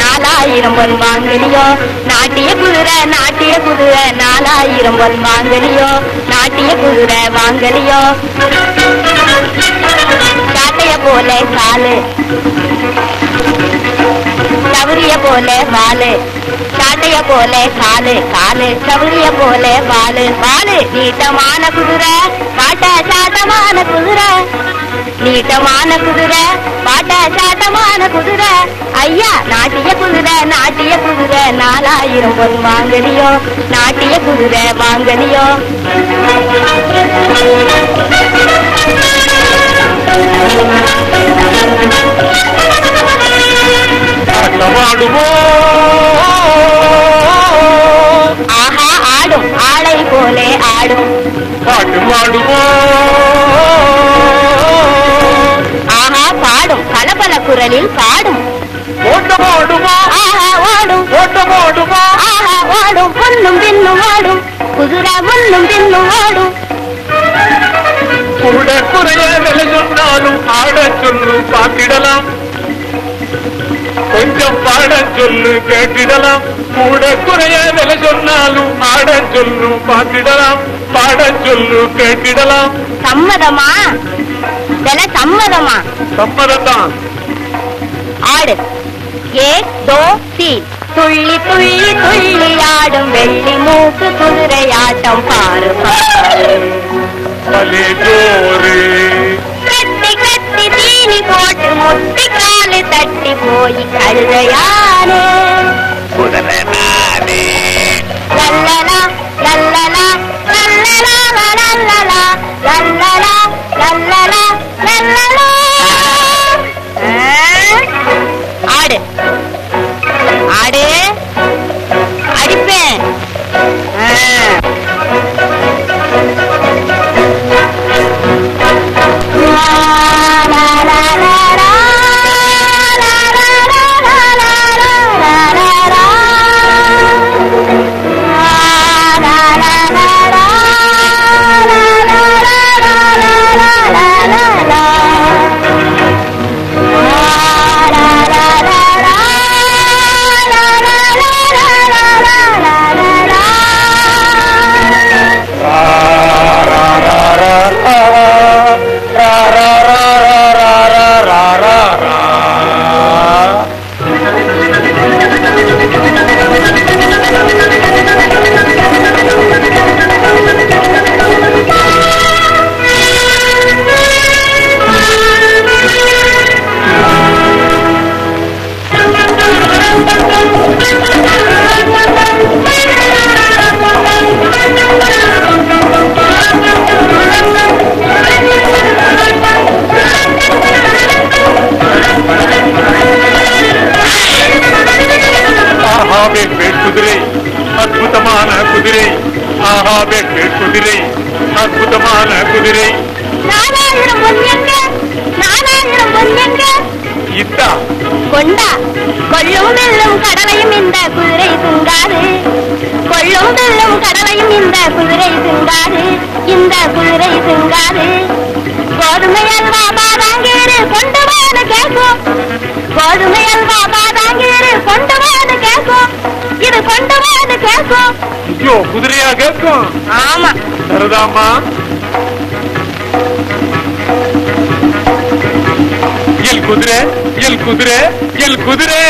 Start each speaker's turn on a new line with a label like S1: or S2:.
S1: நாலாயிரம் பொன் வாங்கலியோ நாட்டிய குதிரை நாட்டிய குதிரை நாலாயிரம் பொன் வாங்கலியோ நாட்டிய குதிரை வாங்கலியோ காட்டைய போல காலு. தவறிய போல வாலு. சவுரிய போல காலு காலு சவுரிய போல பாலு பாலு நீட்டமான குதிரை பாட்ட சாட்டமான குதிரை நீட்டமான குதிரை பாட்ட சாட்டமான குதிரை ஐயா நாட்டிய குதிரை நாட்டிய குதிரை நாலாயிரம் பொன் வாங்கலியோ நாட்டிய குதிரை வாங்கலியோ
S2: ஆட்டமாடுமோ
S1: போலே ஆடும்
S2: பாட்டு பாடுமோ
S1: ஆஹா பாடும் பல குரலில் பாடும்
S2: ஓட்டமாடுமோ
S1: ஆஹா ஓடும்
S2: ஓட்டமாடுமோ
S1: ஆஹா ஓடும் முன்னும் பின்னும் ஓடும் குதிரை முன்னும் பின்னும் ஓடும்
S2: கூட குறைய விலை சொன்னாலும் ஆட சொல்லு பார்த்திடலாம் கொஞ்சம் பாட சொல்லு கேட்டிடலாம். கூட குறைய விலை சொன்னாலும் ஆட சொல்லு பார்த்திடலாம். பாட சொல்லு கேட்டிடலாம்.
S1: சம்மதமா? வில சம்மதமா?
S2: சம்மதம்தான்.
S1: ஆடு. ஏ தோ சி. துள்ளி துள்ளி துள்ளி. ஆடும் வெள்ளி மூக்கு குதிரையாட்டம் பாரு பாரு.
S2: Hallelujah. பெண் குதிரை அற்புதமான குதிரை. ஆஹா பெண் குதிரை அற்புதமான குதிரை. இத்தா
S1: கொண்டா. கொள்ளும் வெல்லும் கடலையும் இந்த குதிரை துங்காது கொள்ளும் வெல்லும் கடலையும் இந்த குதிரை துங்காது இந்த குதிரை துங்காது கோதுமை அல்வா பாதாங்கீரு கொண்டு வான்னு கேட்கும் கோதுமை அல்வா பாதாங்கீரு கொண்டு கொண்டு வான்னு கேட்கும்.
S2: ஐயோ குதிரையா கேட்கும்?
S1: ஆமா.
S2: சரிதாம்மா. எல் குதிரை எல் குதிரை எல் குதிரை.